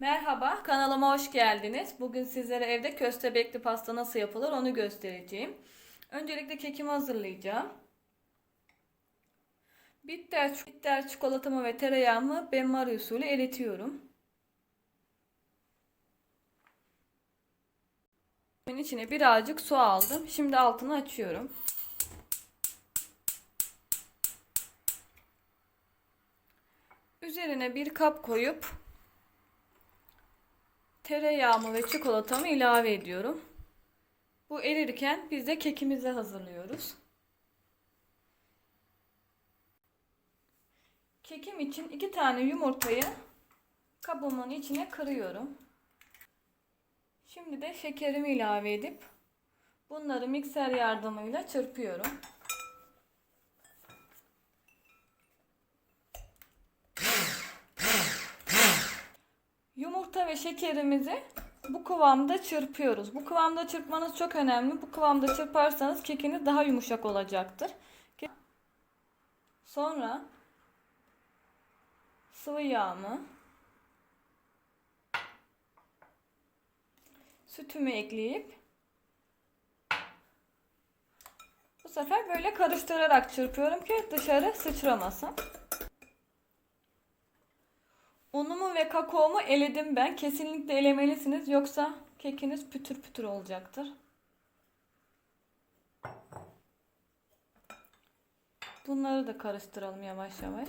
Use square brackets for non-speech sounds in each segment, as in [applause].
Merhaba, kanalıma hoş geldiniz. Bugün sizlere evde köstebekli pasta nasıl yapılır onu göstereceğim. Öncelikle kekimi hazırlayacağım. Bitter, bitter çikolatamı ve tereyağımı benmari usulü eritiyorum. Ben içine birazcık su aldım. Şimdi altını açıyorum. Üzerine bir kap koyup tereyağımı ve çikolatamı ilave ediyorum. Bu erirken biz de kekimizi hazırlıyoruz. Kekim için iki tane yumurtayı kabımın içine kırıyorum. Şimdi de şekerimi ilave edip bunları mikser yardımıyla çırpıyorum. Yumurta ve şekerimizi bu kıvamda çırpıyoruz. Bu kıvamda çırpmanız çok önemli. Bu kıvamda çırparsanız kekiniz daha yumuşak olacaktır. Sonra sıvı yağımı sütümü ekleyip bu sefer böyle karıştırarak çırpıyorum ki dışarı sıçramasın. Unumu ve kakaomu eledim ben. Kesinlikle elemelisiniz yoksa kekiniz pütür pütür olacaktır. Bunları da karıştıralım yavaş yavaş.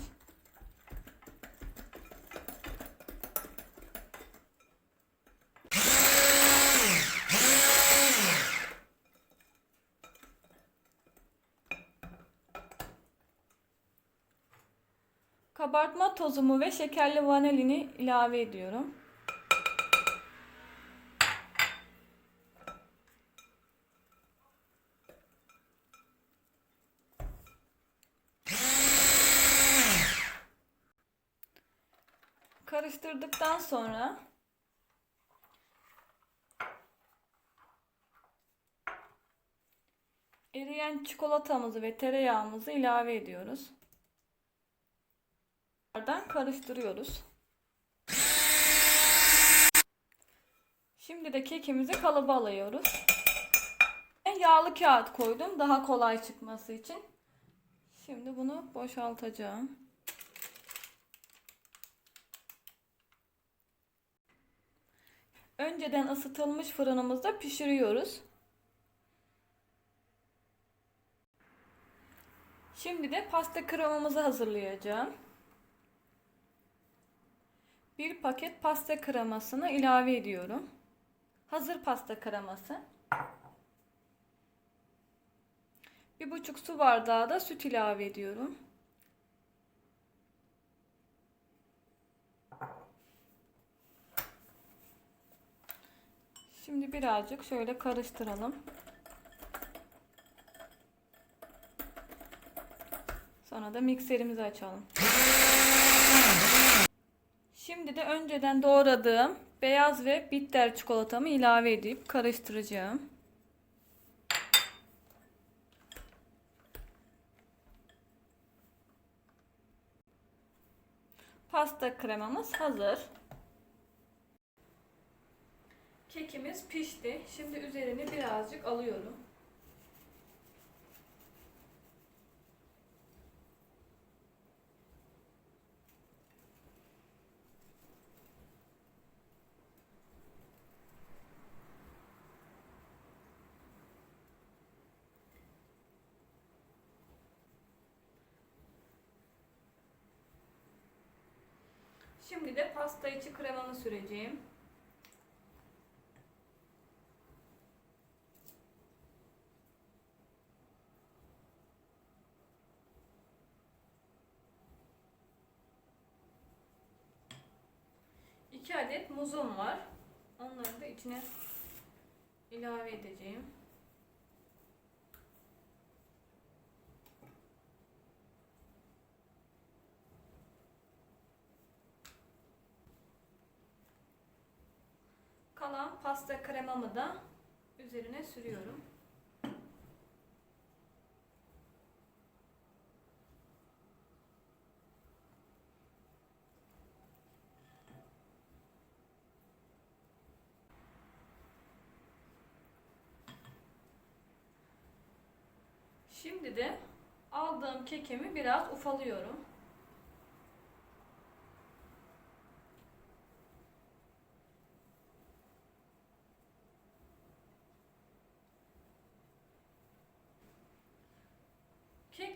Kabartma tozumu ve şekerli vanilini ilave ediyorum. Karıştırdıktan sonra eriyen çikolatamızı ve tereyağımızı ilave ediyoruz. Karıştırıyoruz. Şimdi de kekimizi kalıba alıyoruz. Yağlı kağıt koydum daha kolay çıkması için. Şimdi bunu boşaltacağım. Önceden ısıtılmış fırınımızda pişiriyoruz. Şimdi de pasta kremamızı hazırlayacağım. Bir paket pasta kremasını ilave ediyorum. Hazır pasta kreması. Bir buçuk su bardağı da süt ilave ediyorum. Şimdi birazcık şöyle karıştıralım. Sonra da mikserimizi açalım. [laughs] Şimdi de önceden doğradığım beyaz ve bitter çikolatamı ilave edip karıştıracağım. Pasta kremamız hazır. Kekimiz pişti. Şimdi üzerini birazcık alıyorum. Şimdi de pasta içi kremamı süreceğim. İki adet muzum var. Onları da içine ilave edeceğim. kalan pasta kremamı da üzerine sürüyorum. Şimdi de aldığım kekimi biraz ufalıyorum.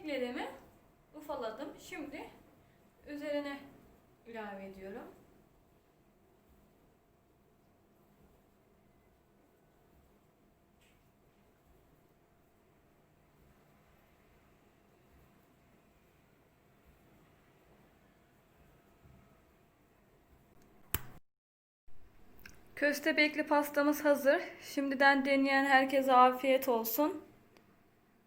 Keklerimi ufaladım. Şimdi üzerine ilave ediyorum. Köstebekli pastamız hazır. Şimdiden deneyen herkese afiyet olsun.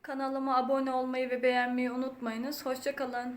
Kanalıma abone olmayı ve beğenmeyi unutmayınız. Hoşçakalın.